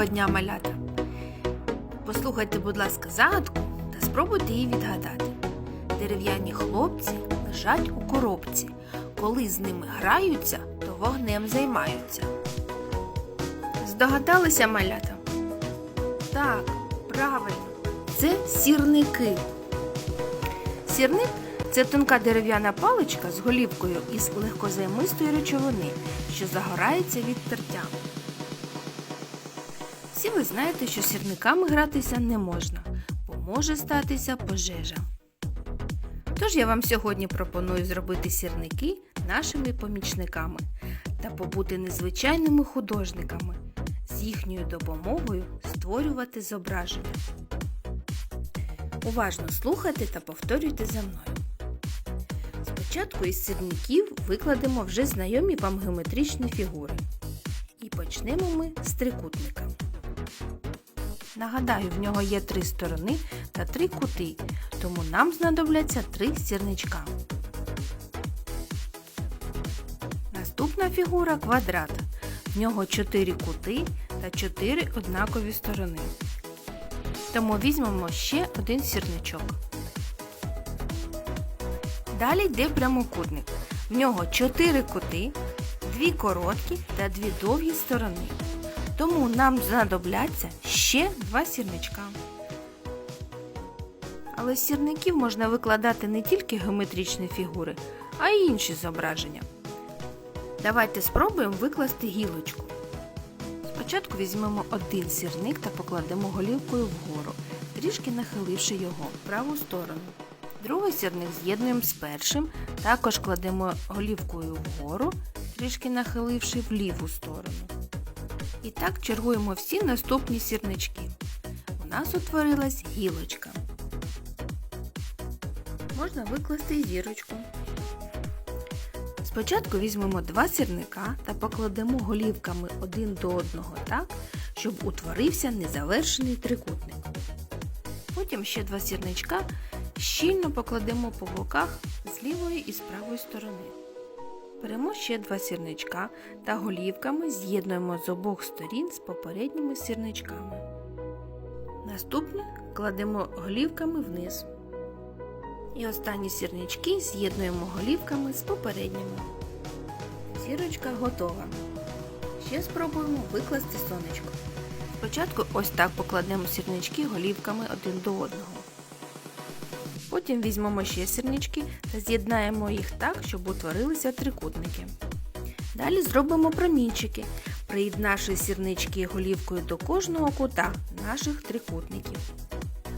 Доброго дня, малята! Послухайте, будь ласка, загадку та спробуйте її відгадати. Дерев'яні хлопці лежать у коробці. Коли з ними граються, то вогнем займаються. Здогадалися, малята? Так, правильно, це сірники. Сірник це тонка дерев'яна паличка з голівкою із легкозаймистої речовини, що загорається від тертя. Всі ви знаєте, що сірниками гратися не можна, бо може статися пожежа. Тож я вам сьогодні пропоную зробити сірники нашими помічниками та побути незвичайними художниками, з їхньою допомогою створювати зображення. Уважно слухайте та повторюйте за мною. Спочатку із сірників викладемо вже знайомі вам геометричні фігури. І почнемо ми з трикутника. Нагадаю, в нього є три сторони та три кути, тому нам знадобляться три сірничка. Наступна фігура квадрат. В нього чотири кути та чотири однакові сторони. Тому візьмемо ще один сірничок. Далі йде прямокутник. В нього чотири кути, дві короткі та дві довгі сторони. Тому нам знадобляться ще два сірничка. Але з сірників можна викладати не тільки геометричні фігури, а й інші зображення. Давайте спробуємо викласти гілочку. Спочатку візьмемо один сірник та покладемо голівкою вгору, трішки нахиливши його в праву сторону. Другий сірник з'єднуємо з першим, також кладемо голівкою вгору, трішки нахиливши в ліву сторону. І так чергуємо всі наступні сірнички. У нас утворилась гілочка. Можна викласти зірочку. Спочатку візьмемо два сірника та покладемо голівками один до одного так, щоб утворився незавершений трикутник. Потім ще два сірничка щільно покладемо по боках з лівої і з правої сторони. Беремо ще два сірничка та голівками з'єднуємо з обох сторін з попередніми сірничками. Наступне кладемо голівками вниз. І останні сірнички з'єднуємо голівками з попередніми. Зірочка готова. Ще спробуємо викласти сонечко. Спочатку ось так покладемо сірнички голівками один до одного. Потім візьмемо ще сірнички та з'єднаємо їх так, щоб утворилися трикутники. Далі зробимо промінчики, приєднавши сірнички голівкою до кожного кута наших трикутників.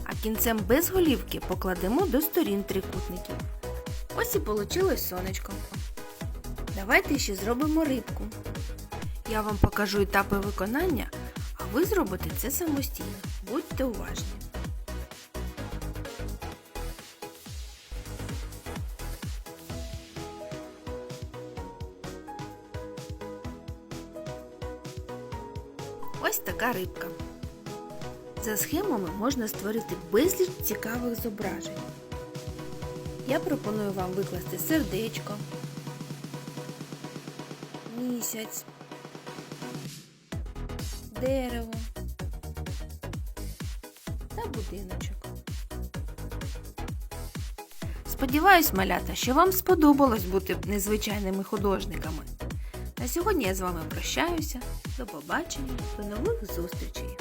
А кінцем без голівки покладемо до сторін трикутників. Ось і вийшло сонечко. Давайте ще зробимо рибку. Я вам покажу етапи виконання, а ви зробите це самостійно. Будьте уважні. Ось така рибка. За схемами можна створити безліч цікавих зображень. Я пропоную вам викласти сердечко, місяць, дерево та будиночок. Сподіваюсь, малята, що вам сподобалось бути незвичайними художниками. На сьогодні я з вами прощаюся. До побачення, до нових зустрічей!